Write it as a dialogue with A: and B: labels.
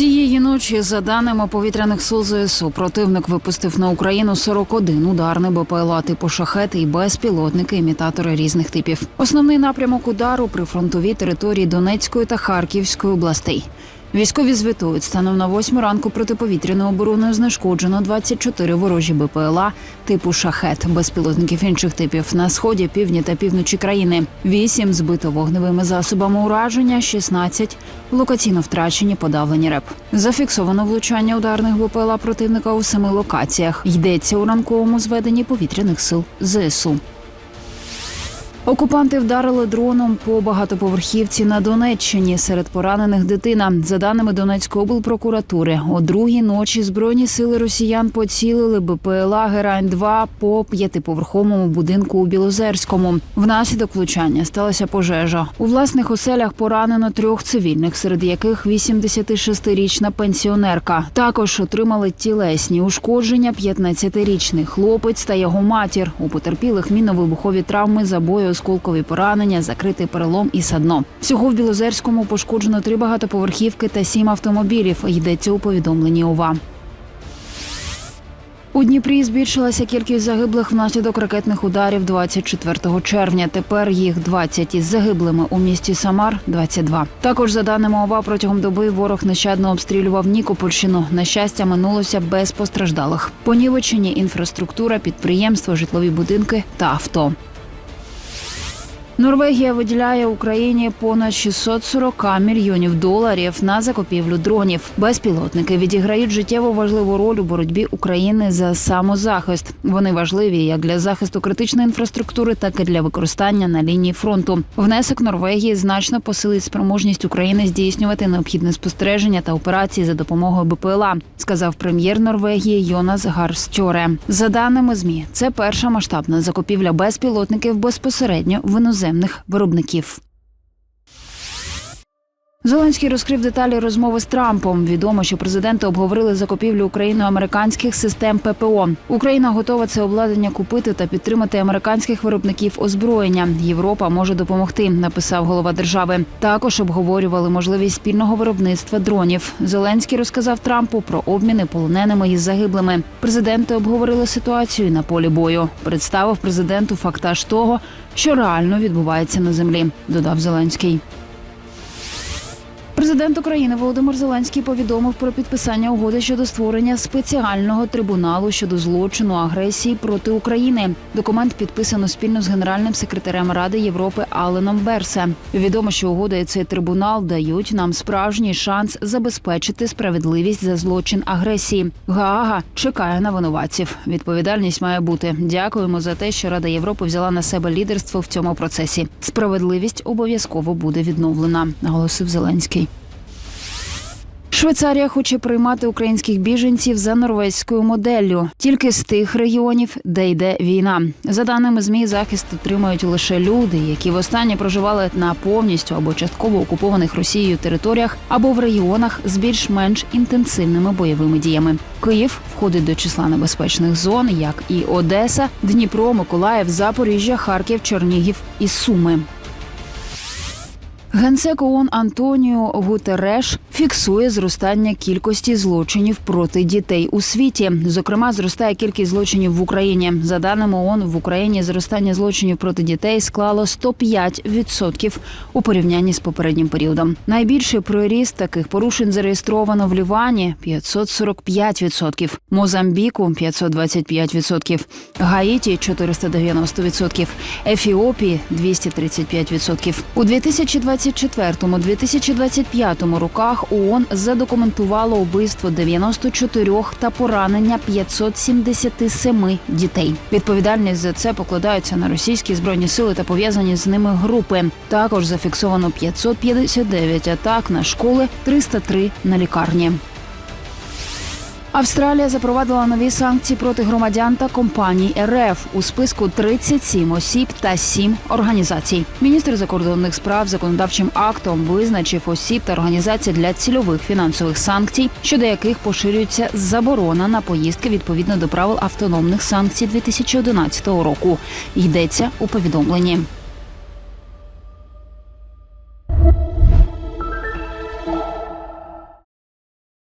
A: Цієї ночі, за даними повітряних сил ЗСУ, противник випустив на Україну 41 ударний БПЛА типу шахети і безпілотники, імітатори різних типів. Основний напрямок удару при фронтовій території Донецької та Харківської областей. Військові звітують, станом на 8 ранку протиповітряною обороною знешкоджено 24 ворожі БПЛА типу шахет, безпілотників інших типів на сході, півдні та півночі країни. 8 збито вогневими засобами ураження, 16 локаційно втрачені, подавлені реп. Зафіксовано влучання ударних БПЛА противника у семи локаціях. Йдеться у ранковому зведенні повітряних сил ЗСУ. Окупанти вдарили дроном по багатоповерхівці на Донеччині. Серед поранених дитина. За даними Донецької облпрокуратури, о другій ночі збройні сили росіян поцілили БПЛА Герань 2 по п'ятиповерховому будинку у Білозерському. Внаслідок влучання сталася пожежа. У власних оселях поранено трьох цивільних, серед яких 86-річна пенсіонерка. Також отримали тілесні ушкодження 15-річний хлопець та його матір. У потерпілих мінно-вибухові травми, забої, осколкові поранення, закритий перелом і садно. Всього в Білозерському пошкоджено три багатоповерхівки та сім автомобілів. Йдеться у повідомленні ОВА. У Дніпрі збільшилася кількість загиблих внаслідок ракетних ударів 24 червня. Тепер їх 20 із загиблими у місті Самар 22. Також за даними ОВА, протягом доби ворог нещадно обстрілював Нікопольщину. На щастя, минулося без постраждалих. Понівечені інфраструктура, підприємства, житлові будинки та авто. Норвегія виділяє Україні понад 640 мільйонів доларів на закупівлю дронів. Безпілотники відіграють життєво важливу роль у боротьбі України за самозахист. Вони важливі як для захисту критичної інфраструктури, так і для використання на лінії фронту. Внесок Норвегії значно посилить спроможність України здійснювати необхідне спостереження та операції за допомогою БПЛА, сказав прем'єр Норвегії Йонас Гарстьоре. За даними змі, це перша масштабна закупівля безпілотників безпосередньо в іноземних виробників. Зеленський розкрив деталі розмови з Трампом. Відомо, що президенти обговорили закупівлю Україною американських систем ППО. Україна готова це обладнання купити та підтримати американських виробників озброєння. Європа може допомогти, написав голова держави. Також обговорювали можливість спільного виробництва дронів. Зеленський розказав Трампу про обміни полоненими із загиблими. Президенти обговорили ситуацію на полі бою. Представив президенту фактаж того, що реально відбувається на землі. Додав Зеленський. Президент України Володимир Зеленський повідомив про підписання угоди щодо створення спеціального трибуналу щодо злочину агресії проти України. Документ підписано спільно з генеральним секретарем Ради Європи Аленом Берсе. Відомо, що угода і цей трибунал дають нам справжній шанс забезпечити справедливість за злочин агресії. Гаага чекає на винуватців. Відповідальність має бути. Дякуємо за те, що Рада Європи взяла на себе лідерство в цьому процесі. Справедливість обов'язково буде відновлена, наголосив Зеленський. Швейцарія хоче приймати українських біженців за норвезькою моделлю, тільки з тих регіонів, де йде війна. За даними змі, захист отримають лише люди, які востаннє проживали на повністю або частково окупованих Росією територіях або в регіонах з більш-менш інтенсивними бойовими діями. Київ входить до числа небезпечних зон, як і Одеса, Дніпро, Миколаїв, Запоріжжя, Харків, Чернігів і Суми. Генсек ООН Антоніо Гутереш фіксує зростання кількості злочинів проти дітей у світі. Зокрема, зростає кількість злочинів в Україні. За даними ООН, в Україні зростання злочинів проти дітей склало 105% у порівнянні з попереднім періодом. Найбільший приріст таких порушень зареєстровано в Лівані 545%, Мозамбіку 525%, Гаїті 490%, Ефіопії 235%. У 2024-2025 роках ООН задокументувало убивство 94 та поранення 577 дітей. Відповідальність за це покладаються на російські збройні сили та пов'язані з ними групи. Також зафіксовано 559 атак на школи, 303 на лікарні. Австралія запровадила нові санкції проти громадян та компаній РФ у списку 37 осіб та 7 організацій. Міністр закордонних справ законодавчим актом визначив осіб та організацій для цільових фінансових санкцій, щодо яких поширюється заборона на поїздки відповідно до правил автономних санкцій 2011 року. Йдеться у повідомленні.